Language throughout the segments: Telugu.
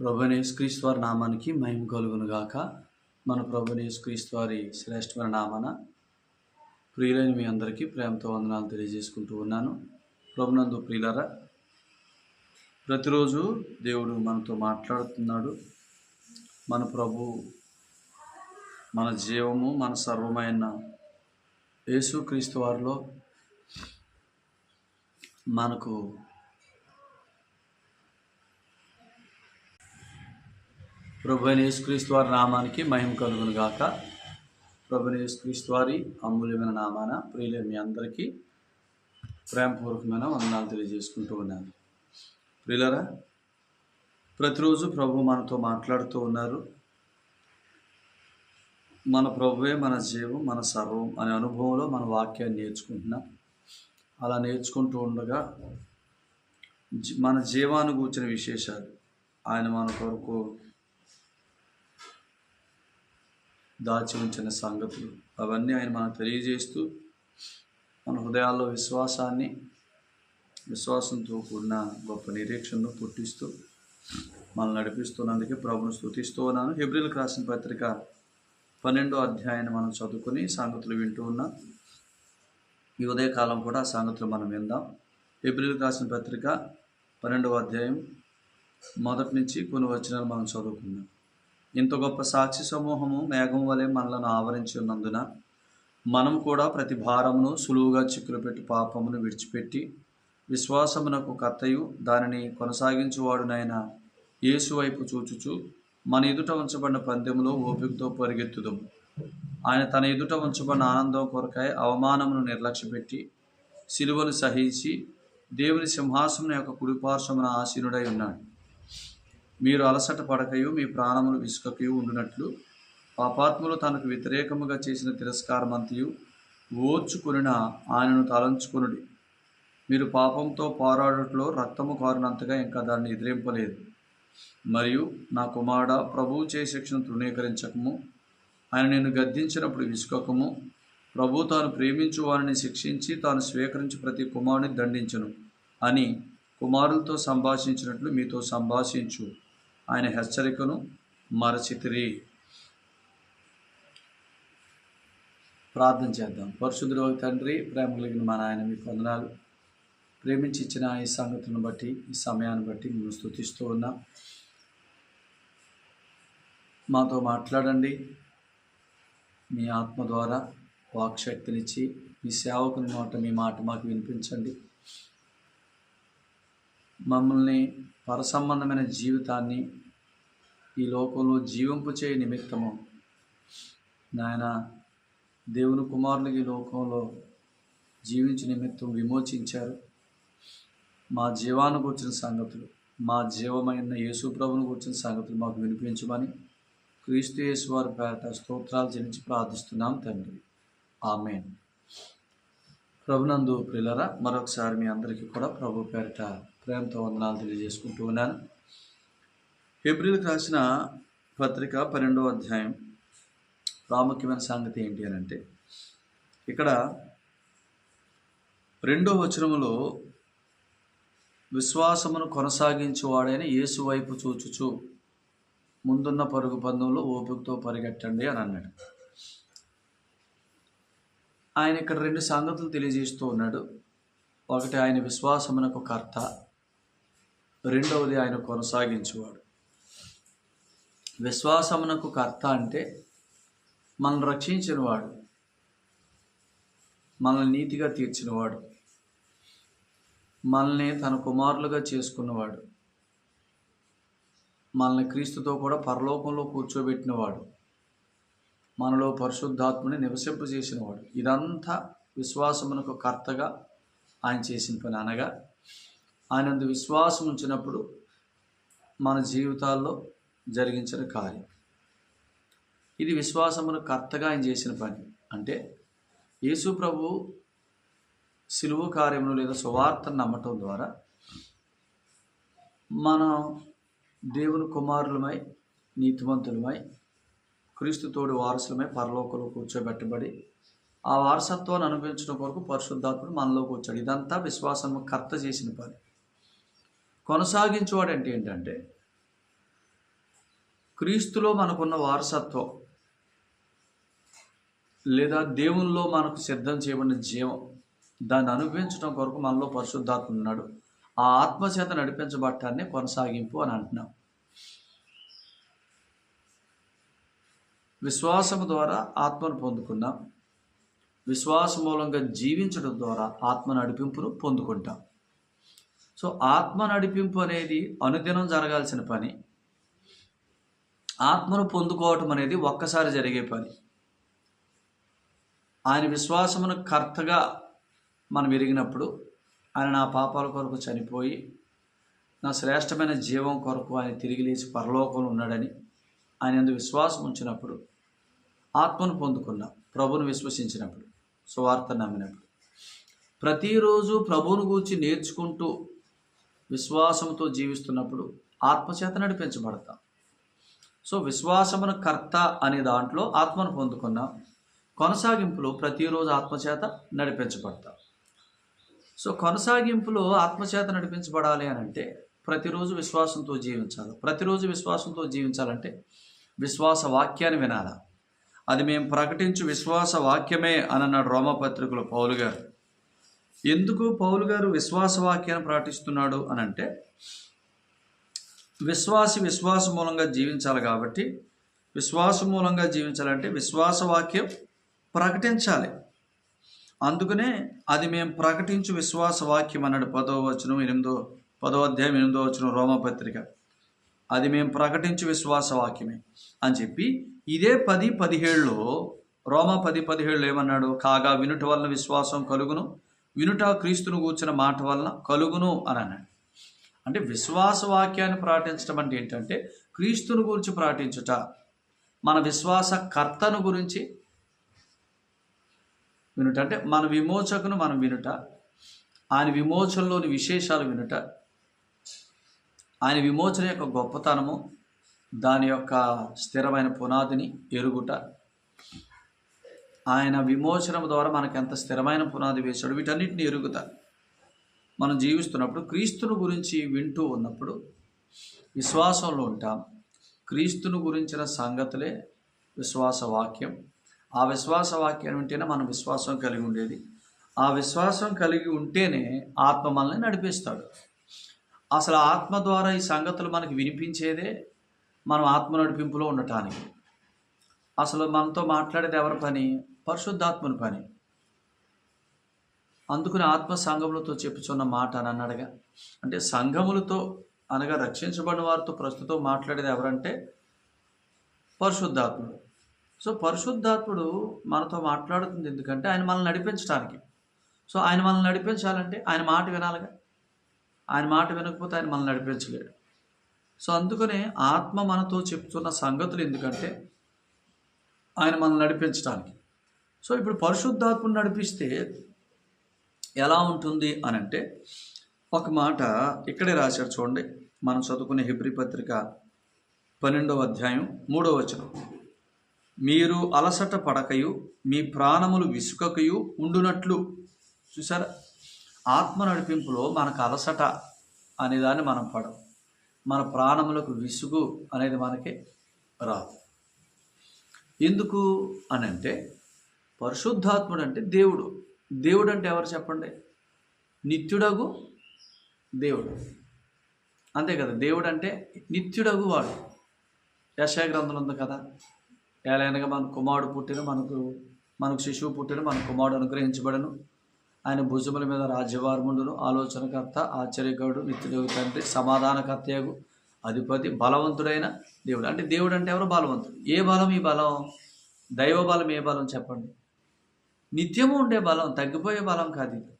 ప్రభునేశ్క్రీస్తు వారి నామానికి మహిమ కలుగును గాక. మన ప్రభునేశ్క్రీస్తు వారి శ్రేష్టమైన నామన ప్రియులైన మీ అందరికీ ప్రేమతో వందనాలు తెలియజేసుకుంటూ ఉన్నాను. ప్రభునందు ప్రియులరా ప్రతిరోజు దేవుడు మనతో మాట్లాడుతున్నాడు. మన ప్రభు మన జీవము మన సర్వమైన యేసుక్రీస్తు వారిలో మనకు ప్రభు అయిన యేసుక్రీస్తు వారి నామానికి మహిమ కలుగును గాక ప్రభు యేసుక్రీస్తు వారి అమూల్యమైన నామాన ప్రియులే మీ అందరికీ ప్రేమపూర్వకమైన వందనాలు తెలియజేసుకుంటూ ఉన్నాను. ప్రియులరా ప్రతిరోజు ప్రభు మనతో మాట్లాడుతూ ఉన్నారు. మన ప్రభువే మన జీవం మన సర్వం అనే అనుభవంలో మన వాక్యాన్ని నేర్చుకుంటున్నాం. అలా నేర్చుకుంటూ ఉండగా జీ- మన జీవాన్ని కూర్చిన విశేషాలు ఆయన మన కొరకు దాచి ఉంచిన సంగతులు. అవన్నీ ఆయన మనకు తెలియజేస్తూ మన హృదయాల్లో విశ్వాసాన్ని విశ్వాసంతో కూడిన గొప్ప నిరీక్షణను పుట్టిస్తూ మనల్ని నడిపిస్తున్నందుకే ప్రభును స్థుతిస్తూ ఉన్నాను. హెబ్రిల్కి రాసిన పత్రిక పన్నెండో అధ్యాయాన్ని మనం చదువుకొని సంగతులు వింటూ ఉన్నాం. ఈ ఉదయకాలం కూడా ఆ సంగతులు మనం విందాం. ఏప్రిల్కి రాసిన పత్రిక పన్నెండవ అధ్యాయం మొదటి నుంచి కొన్ని వచనాలు మనం చదువుకుందాం. ఇంత గొప్ప సాక్షి సమూహము మేఘం వలె మనలను ఆవరించి ఉన్నందున మనం కూడా ప్రతి భారమును సులువుగా చిక్కులు పెట్టి పాపమును విడిచిపెట్టి విశ్వాసమునకు కత్తయు దానిని కొనసాగించువాడునైన యేసు వైపు చూచుచు మన ఎదుట ఉంచబడిన పందెములో ఓపికతో పరిగెత్తుదు. ఆయన తన ఎదుట ఉంచబడిన ఆనందం కొరకై అవమానమును నిర్లక్ష్యపెట్టి సిలువను సహించి దేవుని సింహాసనం యొక్క కుడిపార్శ్వమున ఆసీనుడై ఉన్నాడు. మీరు అలసట పడకయు మీ ప్రాణములు విసుకకయు ఉండునట్లు. పాపాత్ములు తనకు వ్యతిరేకముగా చేసిన తిరస్కారమంతయు ఓర్చుకొనిన ఆయనను తలంచుకొనుడి. మీరు పాపంతో పోరాడటంలో రక్తము కారినంతగా ఇంకా దాన్ని ఎదిరింపలేదు. మరియు నా కుమారుడ ప్రభువు చే శిక్షను తృణీకరించకము. ఆయన నేను గద్దించినప్పుడు విసుకకము ప్రభు తాను ప్రేమించు వారిని శిక్షించి తాను స్వీకరించి ప్రతి కుమారుని దండించను అని కుమారులతో సంభాషించినట్లు మీతో సంభాషించు. ఆయన హెచ్చరికను మరచితిరి. ప్రార్థన చేద్దాం. పరిశుద్ధుడు తండ్రి ప్రేమ కలిగిన మా నాయన మీకు వందనాలు. ప్రేమించి ఇచ్చిన ఈ సంగతులను బట్టి ఈ సమయాన్ని బట్టి మేము స్థుతిస్తూ ఉన్నాం. మాతో మాట్లాడండి. మీ ఆత్మ ద్వారా వాక్శక్తినిచ్చి మీ సేవకుని మాట మీ మాట మాకు వినిపించండి. మమ్మల్ని పరసంబంధమైన జీవితాన్ని ఈ లోకంలో జీవింపు చేయ నిమిత్తము. నాయన దేవుని కుమారులు ఈ లోకంలో జీవించే నిమిత్తం విమోచించారు. మా జీవాన్ని కూర్చిన సంగతులు మా జీవమైన యేసు ప్రభుని కూర్చిన సంగతులు మాకు వినిపించమని క్రీస్తు యేసు వారి పేరట స్తోత్రాలు చెల్లించి ప్రార్థిస్తున్నాం తండ్రి. ఆమె ప్రభునందు ప్రిలరా మరొకసారి మీ అందరికీ కూడా ప్రభు పేరిట ప్రేమతో వందనాలు తెలియజేసుకుంటూ ఉన్నాను. ఏప్రిల్కి రాసిన పత్రిక పన్నెండవ అధ్యాయం ప్రాముఖ్యమైన సంగతి ఏంటి అని అంటే ఇక్కడ రెండో వచనములో విశ్వాసమును కొనసాగించువాడైన యేసు వైపు చూచుచు ముందున్న పరుగు పందంలో ఓపికతో పరిగెట్టండి అని అన్నాడు. ఆయన ఇక్కడ రెండు సంగతులు తెలియజేస్తూ ఉన్నాడు. ఒకటి ఆయన విశ్వాసమునకు కర్త రెండవది ఆయన కొనసాగించేవాడు. విశ్వాసమునకు కర్త అంటే మనల్ని రక్షించినవాడు. మనల్ని నీతిగా తీర్చినవాడు. మనల్ని తన కుమారులుగా చేసుకున్నవాడు. మనల్ని క్రీస్తుతో కూడా పరలోకంలో కూర్చోబెట్టినవాడు. మనలో పరిశుద్ధాత్మని నివసింపజేసినవాడు. ఇదంతా విశ్వాసమునకు కర్తగా ఆయన చేసిన పని అనగా ఆయనందు విశ్వాసం ఉంచినప్పుడు మన జీవితాల్లో జరిగించిన కార్యం. ఇది విశ్వాసమును కర్తగా ఆయన చేసిన పని. అంటే యేసు ప్రభు సిలువు కార్యమును లేదా సువార్తను నమ్మటం ద్వారా మనం దేవుని కుమారులమై నీతివంతులమై క్రీస్తుతోడు వారసులమై పరలోకంలో కూర్చోబెట్టబడి ఆ వారసత్వాన్ని అనుభవించడం కొరకు పరిశుద్ధాత్ముడు మనలోకి వచ్చాడు. ఇదంతా విశ్వాసం కర్త చేసిన పని. కొనసాగించేవాడు అంటే ఏంటంటే క్రీస్తులో మనకున్న వారసత్వం లేదా దేవునిలో మనకు సిద్ధం చేయబడిన జీవం దాన్ని అనుభవించడం కొరకు మనలో పరిశుద్ధాత్మ ఉన్నాడు. ఆ ఆత్మ చేత నడిపించబట్టాన్ని కొనసాగింపు అని అంటున్నాం. విశ్వాసము ద్వారా ఆత్మను పొందుకున్నాం. విశ్వాస మూలంగా జీవించడం ద్వారా ఆత్మ నడిపింపును పొందుకుంటాం. సో ఆత్మ నడిపింపు అనేది అనుదినం జరగాల్సిన పని. ఆత్మను పొందుకోవటం అనేది ఒక్కసారి జరిగే పని. ఆయన విశ్వాసమును కర్తగా మనం ఎరిగినప్పుడు ఆయన నా పాపాల కొరకు చనిపోయి నా శ్రేష్టమైన జీవం కొరకు ఆయన తిరిగి లేచి పరలోకంలో ఉన్నాడని ఆయన అందు విశ్వాసం ఉంచినప్పుడు ఆత్మను పొందుకున్నాం ప్రభును విశ్వసించినప్పుడు సువార్త నమ్మినప్పుడు. ప్రతిరోజు ప్రభువును గూర్చి నేర్చుకుంటూ విశ్వాసంతో జీవిస్తున్నప్పుడు ఆత్మచేత నడిపించబడతాం. సో విశ్వాసమున కర్త అనే దాంట్లో ఆత్మను పొందుకున్నాం కొనసాగింపులో ప్రతిరోజు ఆత్మచేత నడిపించబడతాం. సో కొనసాగింపులో ఆత్మచేత నడిపించబడాలి అని అంటే ప్రతిరోజు విశ్వాసంతో జీవించాలి. ప్రతిరోజు విశ్వాసంతో జీవించాలంటే విశ్వాస వాక్యాన్ని వినాలా? అది మేము ప్రకటించు విశ్వాస వాక్యమే అని అన్నాడు రోమపత్రికలో పౌలు గారు. ఎందుకు పౌలు గారు విశ్వాస వాక్యాన్ని ప్రకటిస్తున్నాడు అని అంటే విశ్వాసి విశ్వాస మూలంగా జీవించాలి కాబట్టి విశ్వాస మూలంగా జీవించాలంటే విశ్వాస వాక్యం ప్రకటించాలి. అందుకనే అది మేము ప్రకటించు విశ్వాస వాక్యం అన్నాడు పదో వచనం ఎనిమిదో పదో అధ్యాయం ఎనిమిదో వచనం రోమపత్రిక. అది మేము ప్రకటించు విశ్వాస వాక్యమే అని చెప్పి ఇదే పది పదిహేడులో రోమా పది పదిహేడులో ఏమన్నాడు? కాగా వినుట వలన విశ్వాసం కలుగును వినుట క్రీస్తును కూర్చున్న మాట వలన కలుగును అని అన్నాడు. అంటే విశ్వాస వాక్యాన్ని ప్రకటించడం అంటే ఏంటంటే క్రీస్తును గురించి ప్రకటించుట మన విశ్వాస కర్తను గురించి వినుట. అంటే మన విమోచకును మనం వినుట. ఆయన విమోచనలోని విశేషాలు వినుట. ఆయన విమోచన యొక్క గొప్పతనము దాని యొక్క స్థిరమైన పునాదిని ఎరుగుట. ఆయన విమోచనం ద్వారా మనకు ఎంత స్థిరమైన పునాది వేశాడు వీటన్నిటిని ఎరుగుతా మనం జీవిస్తున్నప్పుడు క్రీస్తును గురించి వింటూ ఉన్నప్పుడు విశ్వాసంలో ఉంటాం. క్రీస్తును గురించిన సంగతులే విశ్వాస వాక్యం ఆ విశ్వాస వాక్యం ఉంటేనే మనం విశ్వాసం కలిగి ఉండేది. ఆ విశ్వాసం కలిగి ఉంటేనే ఆత్మ మనల్ని నడిపిస్తాడు. అసలు ఆత్మ ద్వారా ఈ సంగతులు మనకి వినిపించేదే మనం ఆత్మ నడిపింపులో ఉండటానికి. అసలు మనతో మాట్లాడేది ఎవరి పని? పరిశుద్ధాత్మను పని. అందుకుని ఆత్మ సంఘములతో చెప్పుచున్న మాట అని అన్నాడుగా అంటే సంఘములతో అనగా రక్షించబడిన వారితో ప్రస్తుతం మాట్లాడేది ఎవరంటే పరిశుద్ధాత్ముడు. సో పరిశుద్ధాత్ముడు మనతో మాట్లాడుతుంది ఎందుకంటే ఆయన మనల్ని నడిపించడానికి సో ఆయన మనల్ని నడిపించాలంటే ఆయన మాట వినాలిగా. ఆయన మాట వినకపోతే ఆయన మనల్ని నడిపించలేడు. సో అందుకనే ఆత్మ మనతో చెప్తున్న సంగతులు ఎందుకంటే ఆయన మనల్ని నడిపించడానికి సో ఇప్పుడు పరిశుద్ధాత్మను నడిపిస్తే ఎలా ఉంటుంది అని అంటే ఒక మాట ఇక్కడే రాశారు చూడండి. మనం చదువుకునే హిబ్రి పత్రిక పన్నెండవ అధ్యాయం మూడవ వచనం. మీరు అలసట పడకయు మీ ప్రాణములు విసుకకయు ఉండునట్లు. చూసారా ఆత్మ నడిపింపులో మనకు అలసట అనేదాన్ని మనం పడం. మన ప్రాణములకు విసుగు అనేది మనకి రాదు. ఎందుకు అని అంటే పరిశుద్ధాత్ముడు అంటే దేవుడు. దేవుడు అంటే ఎవరు చెప్పండి? నిత్యుడగు దేవుడు. అంతే కదా దేవుడు అంటే నిత్యుడగు వాడు. యశా గ్రంథం ఉంది కదా ఏలైనగా మన కుమారుడు పుట్టిన మనకు మనకు శిశువు పుట్టిన మన కుమారుడు అనుగ్రహించబడను. ఆయన భుజముల మీద రాజ్యవారముండును ఆలోచనకర్త ఆశ్చర్యకరుడు నిత్యుడు తండ్రి సమాధానకర్తయగు అధిపతి బలవంతుడైన దేవుడు. అంటే దేవుడు అంటే ఎవరు? బలవంతుడు. ఏ బలం? ఈ బలం? దైవ బలం ఏ బలం? చెప్పండి. నిత్యము ఉండే బలం తగ్గిపోయే బలం కాదు ఇది.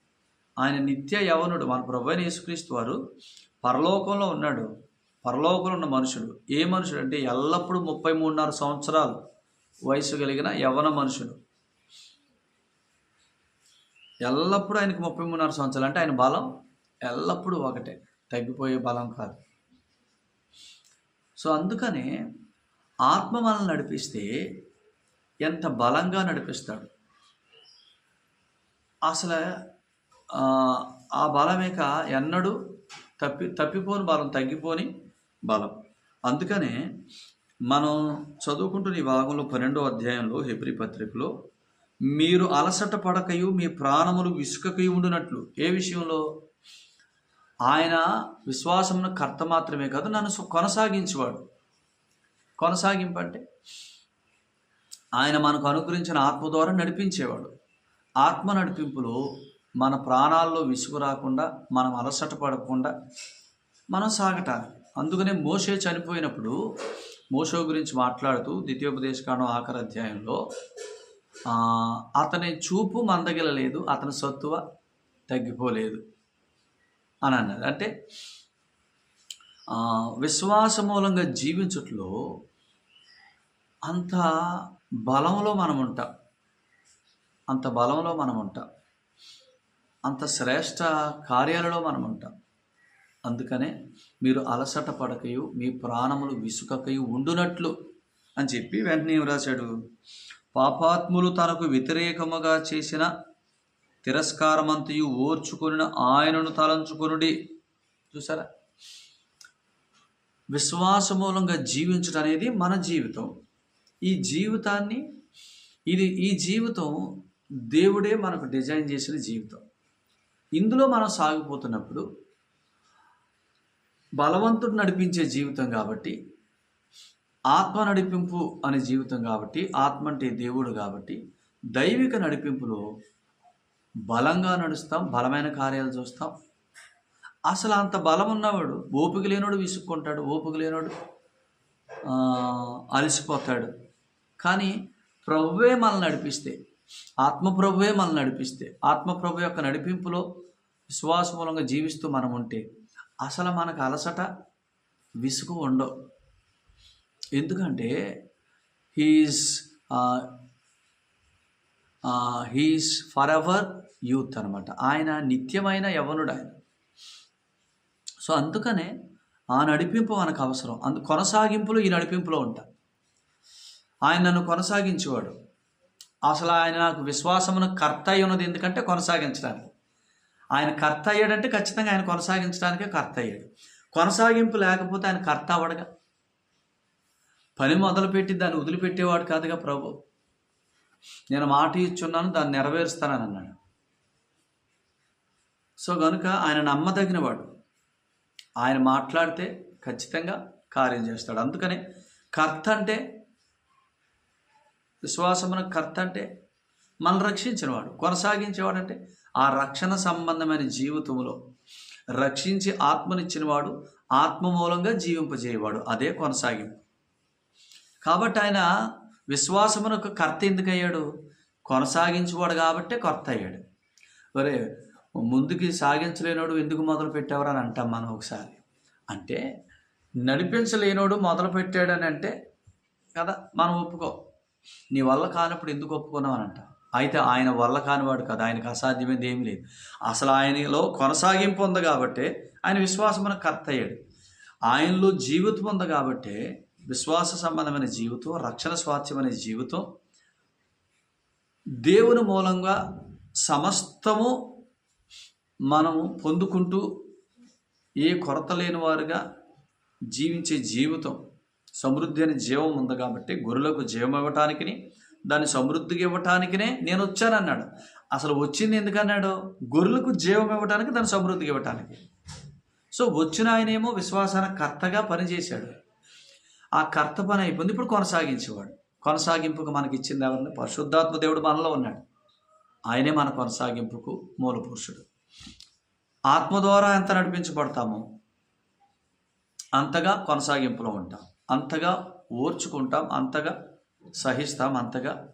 ఆయన నిత్య యవనుడు మన ప్రభు యేసుక్రీస్తు వారు పరలోకంలో ఉన్నాడు. పరలోకంలో ఉన్న మనుషుడు. ఏ మనుషుడు అంటే ఎల్లప్పుడూ ముప్పై మూడున్నర సంవత్సరాలు వయసు కలిగిన యవన మనుషుడు. ఎల్లప్పుడూ ఆయనకి ముప్పై మూడున్నర సంవత్సరాలు అంటే ఆయన బలం ఎల్లప్పుడూ ఒకటే. తగ్గిపోయే బలం కాదు. సో అందుకనే ఆత్మ మనల్ని నడిపిస్తే ఎంత బలంగా నడిపిస్తాడు? అసలు ఆ, బలమేక ఎన్నడూ తప్పి తప్పిపోని బలం తగ్గిపోని బలం. అందుకనే మనం చదువుకుంటున్న ఈ భాగంలో పన్నెండో అధ్యాయంలో హెబ్రి పత్రికలో మీరు అలసట పడకయు మీ ప్రాణములు విసుకకయు ఉండినట్లు. ఏ విషయంలో? ఆయన విశ్వాసమును కర్త మాత్రమే కాదు నన్ను కొనసాగించేవాడు. కొనసాగింపంటే ఆయన మనకు అనుగ్రహించిన ఆత్మ ద్వారా నడిపించేవాడు. ఆత్మ నడిపింపులో మన ప్రాణాల్లో విసుగు రాకుండా మనం అలసట పడకుండా మనం సాగటాలి. అందుకనే మోషే చనిపోయినప్పుడు మోషో గురించి మాట్లాడుతూ ద్వితీయోపదేశకాండం ఆఖరి అధ్యాయంలో అతని చూపు మందగిలలేదు అతని సత్తువ తగ్గిపోలేదు అని అన్నది. అంటే విశ్వాస మూలంగా జీవించట్లో అంత బలంలో మనం ఉంటాం. అంత బలంలో మనం ఉంటాం. అంత శ్రేష్ట కార్యాలలో మనం ఉంటాం. అందుకనే మీరు అలసట పడకయు మీ ప్రాణములు విసుకకయు ఉండునట్లు అని చెప్పి వెంటనే రాశాడు? పాపాత్ములు తనకు వ్యతిరేకముగా చేసిన తిరస్కారమంతయు ఓర్చుకుని ఆయనను తలంచుకునుడి. చూసారా విశ్వాసమూలంగా జీవించడం అనేది మన జీవితం. ఈ జీవితాన్ని ఇది ఈ జీవితం దేవుడే మనకు డిజైన్ చేసిన జీవితం. ఇందులో మనం సాగిపోతున్నప్పుడు బలవంతుడు నడిపించే జీవితం కాబట్టి ఆత్మ నడిపింపు అనే జీవితం కాబట్టి ఆత్మ అంటే దేవుడు కాబట్టి దైవిక నడిపింపులో బలంగా నడుస్తాం బలమైన కార్యాలు చూస్తాం. అసలు అంత బలం ఉన్నవాడు ఓపిక లేనోడు విసుక్కుంటాడు ఓపిక లేనోడు అలసిపోతాడు. కానీ ప్రభువే మనల్ని నడిపిస్తే ఆత్మప్రభువే మనల్ని నడిపిస్తే ఆత్మప్రభు యొక్క నడిపింపులో విశ్వాస మూలంగా జీవిస్తూ మనం ఉంటే అసలు మనకు అలసట విసుగు ఉండవు. ఎందుకంటే he's he's forever youth అనమాట ఆయన నిత్యమైన యవనుడు ఆయన. సో అందుకనే ఆ నడిపింపు మనకు అవసరం. అందు కొనసాగింపులు ఈ నడిపింపులో ఉంటా. ఆయన నన్ను కొనసాగించేవాడు. అసలు ఆయన నాకు విశ్వాసమును కర్త అయి ఉన్నది ఎందుకంటే కొనసాగించడానికి. ఆయన కర్త అయ్యాడంటే ఖచ్చితంగా ఆయన కొనసాగించడానికే కర్త అయ్యాడు కొనసాగింపు లేకపోతే ఆయన కర్త అవ్వడగా? పని మొదలుపెట్టి దాన్ని వదిలిపెట్టేవాడు కాదుగా ప్రభు. నేను మాట ఇచ్చున్నాను దాన్ని నెరవేరుస్తానని అన్నాడు. సో కనుక ఆయన నమ్మదగినవాడు. ఆయన మాట్లాడితే ఖచ్చితంగా కార్యం చేస్తాడు. అందుకనే కర్త అంటే విశ్వాసమున కర్త అంటే మనం రక్షించినవాడు కొనసాగించేవాడు అంటే ఆ రక్షణ సంబంధమైన జీవితంలో రక్షించి ఆత్మనిచ్చినవాడు ఆత్మ మూలంగా జీవింపజేయవాడు అదే కొనసాగింపు. కాబట్టి ఆయన విశ్వాసమునకు కర్త ఎందుకు అయ్యాడు కొనసాగించేవాడు కాబట్టే కర్త అయ్యాడు. ఒరే ముందుకి సాగించలేనోడు ఎందుకు మొదలు పెట్టావరా అని అంటాం మనం ఒకసారి. అంటే నడిపించలేనోడు మొదలు పెట్టాడని అంటే కదా మనం ఒప్పుకో. నీ వల్ల కానప్పుడు ఎందుకు ఒప్పుకున్నావనంట? అయితే ఆయన వల్ల కానివాడు కదా. ఆయనకు అసాధ్యమైనది ఏమీ లేదు. అసలు ఆయనలో కొనసాగింపు ఉంది కాబట్టి ఆయన విశ్వాసమున కర్త అయ్యాడు. ఆయనలో జీవితం ఉంది కాబట్టి విశ్వాస సంబంధమైన జీవితం రక్షణ స్వాస్థ్యమైన జీవితం దేవుని మూలంగా సమస్తము మనము పొందుకుంటూ ఏ కొరత లేని వారుగా జీవించే జీవితం సమృద్ధి అని జీవం ఉంది కాబట్టి గొర్రెలకు జీవం ఇవ్వటానికి దాన్ని సమృద్ధిగా ఇవ్వటానికినే నేను వచ్చానన్నాడు. అసలు వచ్చింది ఎందుకన్నాడు గొర్రెలకు జీవం ఇవ్వటానికి దాన్ని సమృద్ధికి ఇవ్వటానికి. సో వచ్చిన ఆయనేమో విశ్వాసాన కర్తగా పనిచేశాడు. ఆ కర్త పని అయిపోయింది ఇప్పుడు కొనసాగించేవాడు. కొనసాగింపుకు మనకి ఇచ్చింది ఎవరిని పరిశుద్ధాత్మ దేవుడు మనలో ఉన్నాడు. ఆయనే మన కొనసాగింపుకు మూల పురుషుడు. ఆత్మ ద్వారా ఎంత నడిపించబడతామో అంతగా కొనసాగింపులో ఉంటాం. అంతగా ఓర్చుకుంటాం అంతగా సహిస్తాం అంతగా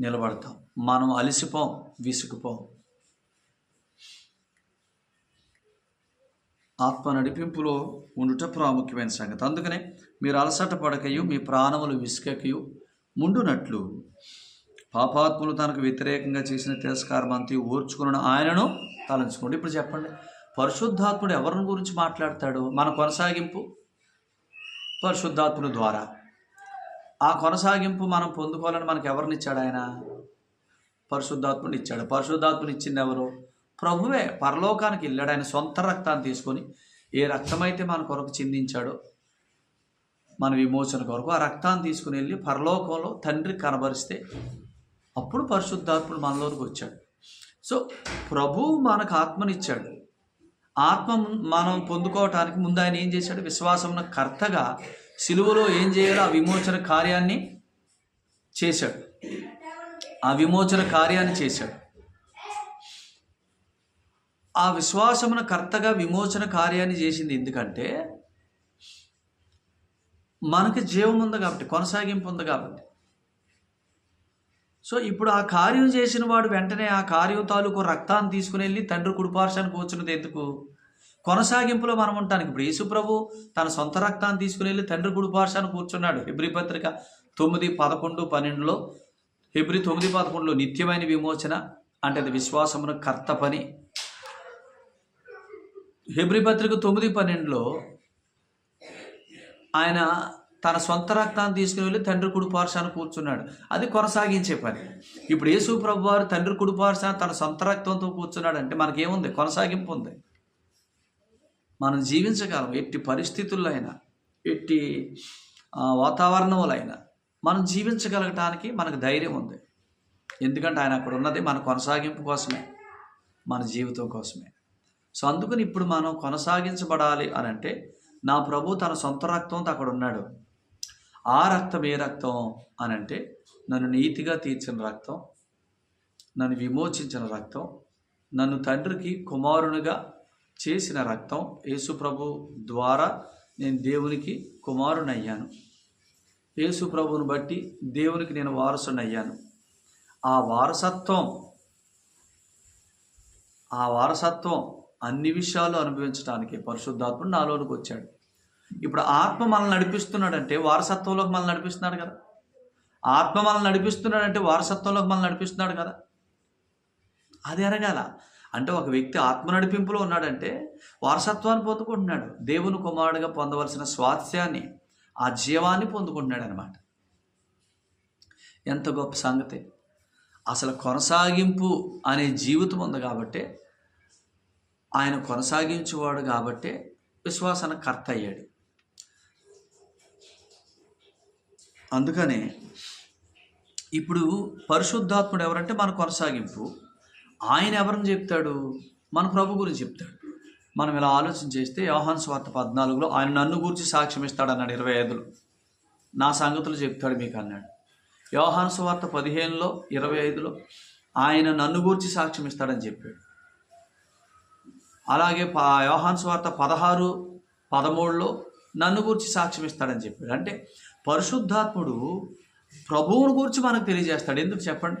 నిలబడతాం. మనం అలసిపోం విసుకుపోం ఆత్మ నడిపింపులో ఉండుట ప్రాముఖ్యమైన సంగతి. అందుకనే మీరు అలసట పడకయు మీ ప్రాణములు విసుకకయు ముండునట్లు. పాపాత్ములు తనకు వ్యతిరేకంగా చేసిన తిరస్కారం అంతా ఓర్చుకున్న ఆయనను తలంచుకోండి. ఇప్పుడు చెప్పండి పరిశుద్ధాత్ముడు ఎవరిని గురించి మాట్లాడతాడు? మన కొనసాగింపు? పరిశుద్ధాత్ముల ద్వారా. ఆ కొనసాగింపు మనం పొందుకోవాలని మనకు ఎవరినిచ్చాడు ఆయన? పరిశుద్ధాత్ముని ఇచ్చాడు. పరిశుద్ధాత్ముని ఇచ్చింది ఎవరు? ప్రభువే. పరలోకానికి వెళ్ళాడు. ఆయన సొంత రక్తాన్ని తీసుకొని ఏ రక్తమైతే మన కొరకు చిందించాడో మన విమోచన కొరకు ఆ రక్తాన్ని తీసుకుని వెళ్ళి పరలోకంలో తండ్రి కనబరిస్తే అప్పుడు పరిశుద్ధాత్ముడు మనలోనికి వచ్చాడు. సో ప్రభు మనకు ఆత్మనిచ్చాడు. ఆత్మ మనం పొందుకోవటానికి ముందు ఆయన ఏం చేశాడు? విశ్వాసమున కర్తగా సిలువలో ఏం చేయాలో ఆ విమోచన కార్యాన్ని చేశాడు. ఆ విమోచన కార్యాన్ని చేశాడు. ఆ విశ్వాసమున కర్తగా విమోచన కార్యాన్ని చేసింది ఎందుకంటే మనకి జీవం ఉంది కాబట్టి కొనసాగింపు ఉంది కాబట్టి. సో ఇప్పుడు ఆ కార్యం చేసిన వాడు వెంటనే ఆ కార్యం తాలూకు రక్తాన్ని తీసుకుని వెళ్ళి తండ్రి కుడిపార్శానికి కూర్చున్నది ఎందుకు? కొనసాగింపులో మనం ఉంటానికి. ఇప్పుడు యేసుప్రభు తన సొంత రక్తాన్ని తీసుకుని వెళ్ళి తండ్రి కుడిపార్శానికి కూర్చున్నాడు. హెబ్రి పత్రిక తొమ్మిది పదకొండు పన్నెండులో. హెబ్రి తొమ్మిది పదకొండులో నిత్యమైన విమోచన అంటే అది విశ్వాసమును కర్త పని. హెబ్రి పత్రిక తొమ్మిది పన్నెండులో ఆయన తన సొంత రక్తాన్ని తీసుకుని వెళ్ళి తండ్రి కుడిపార్శాన్ని కూర్చున్నాడు. అది కొనసాగించే పని. ఇప్పుడు యేసు ప్రభు వారు తండ్రి కుడిపార్శాన్ని తన సొంత రక్తంతో కూర్చున్నాడు అంటే మనకేముంది? కొనసాగింపు ఉంది. మనం జీవించగలం ఎట్టి పరిస్థితుల్లో అయినా ఎట్టి వాతావరణంలో అయినా మనం జీవించగలగటానికి మనకు ధైర్యం ఉంది. ఎందుకంటే ఆయన అక్కడ ఉన్నది మన కొనసాగింపు కోసమే మన జీవితం కోసమే. సో అందుకని ఇప్పుడు మనం కొనసాగించబడాలి అని అంటే నా ప్రభు తన సొంత రక్తంతో అక్కడ ఉన్నాడు. ఆ రక్తం ఏ రక్తం అని అంటే నన్ను నీతిగా తీర్చిన రక్తం నన్ను విమోచించిన రక్తం నన్ను తండ్రికి కుమారునిగా చేసిన రక్తం యేసుప్రభు ద్వారా నేను దేవునికి కుమారునయ్యాను. యేసు బట్టి దేవునికి నేను వారసునయ్యాను. ఆ వారసత్వం ఆ వారసత్వం అన్ని విషయాలు అనుభవించడానికి పరిశుద్ధాత్ముడు నాలోనికి వచ్చాడు. ఇప్పుడు ఆత్మ మనల్ని నడిపిస్తున్నాడంటే వారసత్వంలోకి మనల్ని నడిపిస్తున్నాడు కదా. ఆత్మ మనల్ని నడిపిస్తున్నాడంటే వారసత్వంలోకి మనల్ని నడిపిస్తున్నాడు కదా. అది ఎరగాల అంటే ఒక వ్యక్తి ఆత్మ నడిపింపులో ఉన్నాడంటే వారసత్వాన్ని పొందుకుంటున్నాడు. దేవుని కుమారుడిగా పొందవలసిన స్వాస్థ్యాన్ని ఆ జీవాన్ని పొందుకుంటున్నాడు అనమాట ఎంత గొప్ప సంగతి. అసలు కొనసాగింపు అనే జీవితం ఉంది కాబట్టి ఆయన కొనసాగించేవాడు కాబట్టే విశ్వాసన కర్త అయ్యాడు అందుకనే ఇప్పుడు పరిశుద్ధాత్ముడు ఎవరంటే మన కొనసాగింపు. ఆయన ఎవరిని చెప్తాడు? మన ప్రభు గురించి చెప్తాడు. మనం ఇలా ఆలోచన చేస్తే యోహాన్ స్వార్థ పద్నాలుగులో ఆయన నన్ను గురించి సాక్ష్యం ఇస్తాడు అన్నాడు ఇరవై ఐదులో. నా సంగతులు చెప్తాడు మీకు అన్నాడు. యోహాన్ స్వార్థ పదిహేనులో ఇరవై ఐదులో ఆయన నన్ను గూర్చి సాక్ష్యం ఇస్తాడని చెప్పాడు. అలాగే ప యోహాన్ స్వార్థ పదహారు పదమూడులో నన్ను గురించి సాక్ష్యం ఇస్తాడని చెప్పాడు. అంటే పరిశుద్ధాత్ముడు ప్రభువుని గురించి మనకు తెలియజేస్తాడు. ఎందుకు చెప్పండి?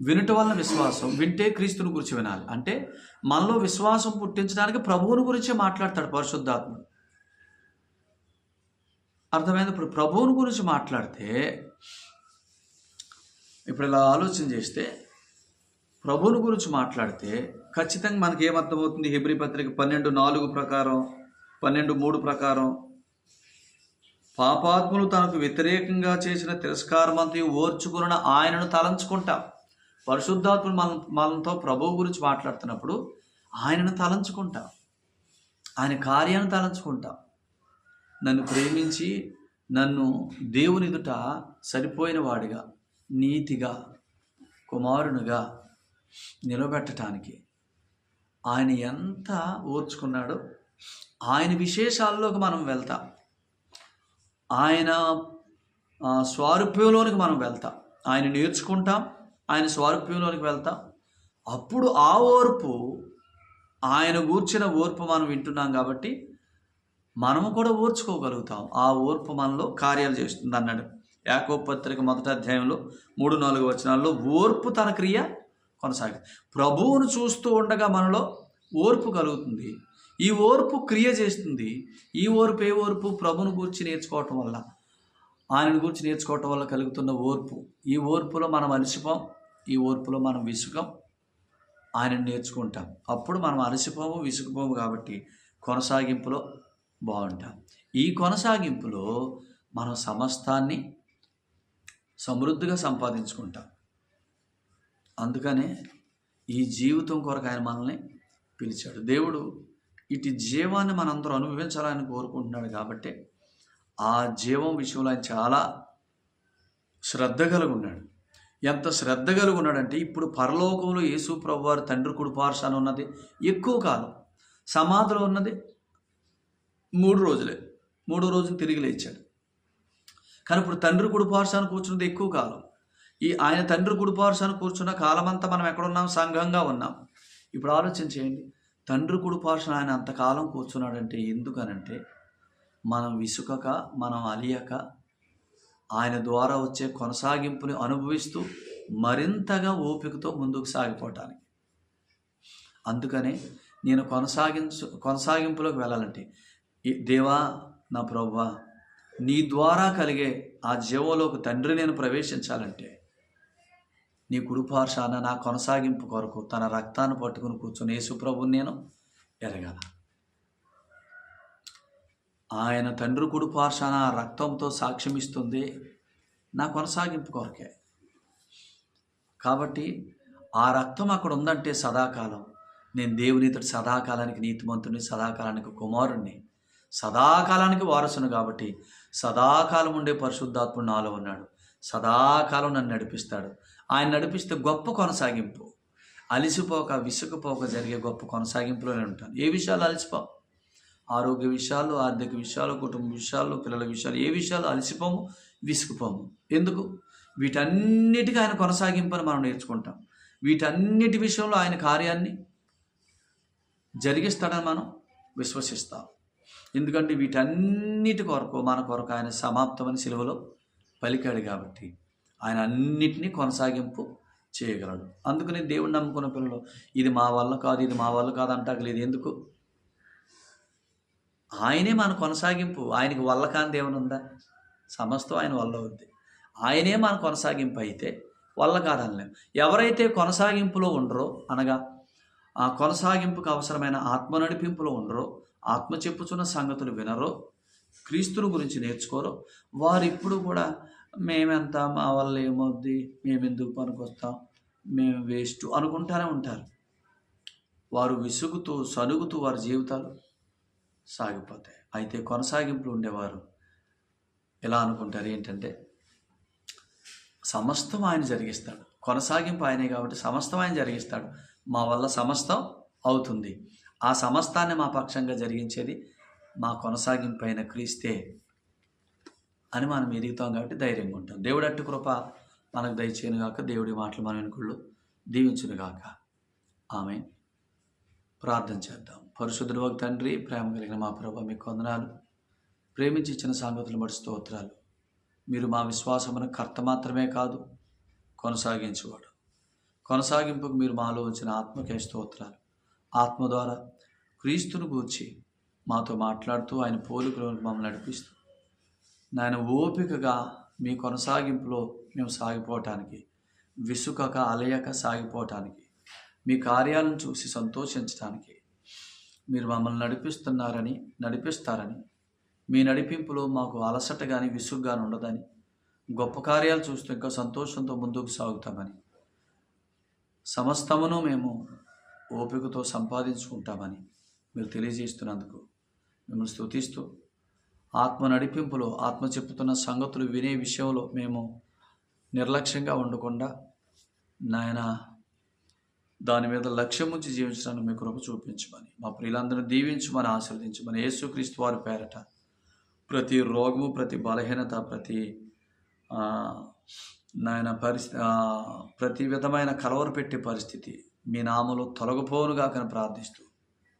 వినుట వలన విశ్వాసం వింటే క్రీస్తుని గురించి వినాలి. అంటే మనలో విశ్వాసం పుట్టించడానికి ప్రభువుని గురించే మాట్లాడతాడు పరిశుద్ధాత్మ అర్థమైంది? ఇప్పుడు ప్రభువుని గురించి మాట్లాడితే ఇప్పుడు ఇలా ఆలోచన చేస్తే ప్రభువుని గురించి మాట్లాడితే ఖచ్చితంగా మనకి ఏమర్థమవుతుంది హిబ్రి పత్రిక పన్నెండు నాలుగు ప్రకారం పన్నెండు మూడు ప్రకారం పాపాత్ములు తనకు వ్యతిరేకంగా చేసిన తిరస్కారమంతా ఓర్చుకున్న ఆయనను తలంచుకుంటాం. పరిశుద్ధాత్ములు మన మనతో ప్రభువు గురించి మాట్లాడుతున్నప్పుడు ఆయనను తలంచుకుంటాం. ఆయన కార్యాన్ని తలంచుకుంటాం. నన్ను ప్రేమించి నన్ను దేవుని ఎదుట సరిపోయిన వాడిగా నీతిగా కుమారునిగా నిలబెట్టడానికి ఆయన ఎంత ఓర్చుకున్నాడో ఆయన విశేషాల్లోకి మనం వెళ్తాం. ఆయన స్వారూప్యంలోనికి మనం వెళ్తాం. ఆయన నేర్చుకుంటాం. ఆయన స్వారూప్యంలోనికి వెళ్తాం. అప్పుడు ఆ ఓర్పు ఆయన గూర్చిన ఓర్పు మనం వింటున్నాం కాబట్టి మనము కూడా ఓర్చుకోగలుగుతాం. ఆ ఓర్పు మనలో కార్యాలు చేస్తుంది అన్నాడు. యాకోబు పత్రిక మొదటి అధ్యాయంలో మూడు నాలుగు వచనాల్లో ఓర్పు తన క్రియ కొనసాగింది. ప్రభువును చూస్తూ ఉండగా మనలో ఓర్పు కలుగుతుంది. ఈ ఓర్పు క్రియ చేస్తుంది. ఈ ఓర్పు ఏ ఓర్పు? ప్రభును గురించి నేర్చుకోవటం వల్ల. ఆయనను గురించి నేర్చుకోవటం వల్ల కలుగుతున్న ఓర్పు. ఈ ఓర్పులో మనం అలసిపోం. ఈ ఓర్పులో మనం విసుగం ఆయన నేర్చుకుంటాం. అప్పుడు మనం అలసిపోము విసుగుపోము కాబట్టి కొనసాగింపులో బాగుంటాం. ఈ కొనసాగింపులో మనం సమస్తాన్ని సమృద్ధిగా సంపాదించుకుంటాం. అందుకనే ఈ జీవితం కొరకు ఆయన మనల్ని పిలిచాడు. దేవుడు ఇటు జీవాన్ని మనందరూ అనుభవించాలని కోరుకుంటున్నాడు కాబట్టి ఆ జీవం విషయంలో ఆయన చాలా శ్రద్ధ కలిగి ఉన్నాడు. ఎంత శ్రద్ధ కలిగి ఉన్నాడంటే ఇప్పుడు పరలోకంలో యేసు ప్రభువారు తండ్రి కుడిపార్శాన ఉన్నది. ఎక్కువ కాలం సమాధిలో ఉన్నది మూడు రోజులే. మూడో రోజులు తిరిగి లేచాడు. కానీ ఇప్పుడు తండ్రి కుడిపార్శాన కూర్చున్నది ఎక్కువ కాలం. ఈ ఆయన తండ్రి కుడిపార్శాన కూర్చున్న కాలమంతా మనం ఎక్కడున్నాం? సంఘంగా ఉన్నాం. ఇప్పుడు ఆలోచన చేయండి. తండ్రి కుడిపార్శాన ఆయన అంతకాలం కూర్చున్నాడంటే ఎందుకనంటే మనం విసుకక మనం అలియక ఆయన ద్వారా వచ్చే కొనసాగింపుని అనుభవిస్తూ మరింతగా ఓపికతో ముందుకు సాగిపోవటానికి. అందుకనే నేను కొనసాగించు కొనసాగింపులోకి వెళ్ళాలంటే ఈ దేవా నా ప్రభువా నీ ద్వారా కలిగే ఆ జీవంలోకి తండ్రి నేను ప్రవేశించాలంటే నీ కుడిపార్శాన నా కొనసాగింపు కొరకు తన రక్తాన్ని పట్టుకుని కూర్చుని యేసుప్రభుని నేను ఎరగాల. ఆయన తండ్రి కుడిపార్శాన ఆ రక్తంతో సాక్ష్యమిస్తుంది. నా కొనసాగింపు కొరకే. కాబట్టి ఆ రక్తం అక్కడ ఉందంటే సదాకాలం. నేను దేవుని ఇతడు సదాకాలానికి నీతిమంతుని సదాకాలానికి కుమారుణ్ణి సదాకాలానికి వారసును కాబట్టి సదాకాలం ఉండే పరిశుద్ధాత్ముడు నాలో ఉన్నాడు. సదాకాలం నన్ను నడిపిస్తాడు. ఆయన నడిపిస్తే గొప్ప కొనసాగింపు. అలిసిపోక విసుకుపోక జరిగే గొప్ప కొనసాగింపులో నేను ఉంటాను. ఏ విషయాలు అలసిపోవు ఆరోగ్య విషయాలు ఆర్థిక విషయాలు కుటుంబ విషయాలు పిల్లల విషయాలు ఏ విషయాలు అలసిపోము విసుకుపోము ఎందుకు? వీటన్నిటికీ ఆయన కొనసాగింపని మనం నేర్చుకుంటాం. వీటన్నిటి విషయంలో ఆయన కార్యాన్ని జరిగిస్తాడని మనం విశ్వసిస్తాం. ఎందుకంటే వీటన్నిటి కొరకు మన కొరకు ఆయన సమాప్తమని సెలవులో పలికాడు కాబట్టి ఆయన అన్నిటినీ కొనసాగింపు చేయగలడు. అందుకని దేవుడు నమ్ముకున్న పిల్లలు ఇది మా వల్ల కాదు ఇది మా వల్ల కాదు అంటాగలేదు ఎందుకు? ఆయనే మన కొనసాగింపు. ఆయనకి వల్ల కాని దేవుని ఉందా? సమస్తం ఆయన వల్ల ఉంది ఆయనే మన కొనసాగింపు అయితే వల్ల కాదనలేం ఎవరైతే కొనసాగింపులో ఉండరో అనగా ఆ కొనసాగింపుకు అవసరమైన ఆత్మ నడిపింపులో ఉండరో ఆత్మ చెప్పుచున్న సంగతులు వినరో క్రీస్తుని గురించి నేర్చుకోరో వారిప్పుడు కూడా మేమెంత మా వల్ల ఏమవుద్ది? మేము ఎందుకు పనికొస్తాం? మేము వేస్ట్ అనుకుంటానే ఉంటారు. వారు విసుగుతూ సనుగుతూ వారి జీవితాలు సాగిపోతాయి. అయితే కొనసాగింపులు ఉండేవారు. ఎలా అనుకుంటారు? ఏంటంటే సమస్తం ఆయన జరిగిస్తాడు. కొనసాగింపు ఆయనే కాబట్టి సమస్తం ఆయన జరిగిస్తాడు. మా వల్ల సమస్తం అవుతుంది. ఆ సమస్తాన్ని మా పక్షంగా జరిగించేది మా కొనసాగింపు అయిన క్రీస్తే అని మనం ఎదుగుతాం కాబట్టి ధైర్యంగా ఉంటాం. దేవుడు అట్టు కృప మనకు దయచేయను గాక. దేవుడి మాటలు మన వెనుకళ్ళు దీవించును గాక. ఆమె ప్రార్థన చేద్దాం. పరిశుద్ధుడు ఒక తండ్రి ప్రేమ కలిగిన మా ప్రభ మీకు వందనాలు. ప్రేమించి ఇచ్చిన సాంగతులు బట్టి స్తోత్రాలు. మీరు మా విశ్వాసమున కర్త మాత్రమే కాదు కొనసాగించేవాడు. కొనసాగింపుకు మీరు మాలో వచ్చిన ఆత్మకే స్తోత్రాలు. ఆత్మ ద్వారా క్రీస్తును గూర్చి మాతో మాట్లాడుతూ ఆయన పోలికలో మమ్మల్ని నడిపిస్తూ నాయన ఓపికగా మీ కొనసాగింపులో మేము సాగిపోవటానికి విసుకక అలయక సాగిపోవటానికి మీ కార్యాలను చూసి సంతోషించడానికి మీరు మమ్మల్ని నడిపిస్తున్నారని నడిపిస్తారని. మీ నడిపింపులో మాకు అలసట కానీ విసుగు కానీ ఉండదని. గొప్ప కార్యాలు చూస్తూ ఇంకా సంతోషంతో ముందుకు సాగుతామని. సమస్తమును మేము ఓపికతో సంపాదించుకుంటామని మీరు తెలియజేస్తున్నందుకు మిమ్మల్ని స్థుతిస్తూ ఆత్మ నడిపింపులో ఆత్మ చెప్పుతున్న సంగతులు వినే విషయంలో మేము నిర్లక్ష్యంగా ఉండకుండా నాయన దాని మీద లక్ష్యం ఉంచి జీవించడానికి మీ కృప చూపించమని మా ప్రియులందరినీ దీవించమని ఆశీర్వదించమని యేసుక్రీస్తు వారి పేరట ప్రతి రోగము ప్రతి బలహీనత ప్రతి నాయన పరిస్థితి ప్రతి విధమైన కలవరు పెట్టే పరిస్థితి మీ నామలో తొలగిపోనుగా కానీ ప్రార్థిస్తూ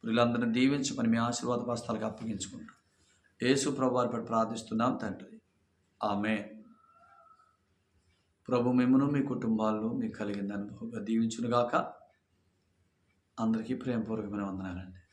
వీళ్ళందరినీ దీవించమని మీ ఆశీర్వాద పాస్తాలకు అప్పగించుకుంటాం యేసు ప్రభువారి ప్రార్థిస్తున్నాం తండ్రి. ఆమె ప్రభు మిమ్మను మీ కుటుంబాల్లో మీకు కలిగింది అనుభవంగా దీవించునుగాక. అందరికీ ప్రేమపూర్వకమైన వందనాలండి.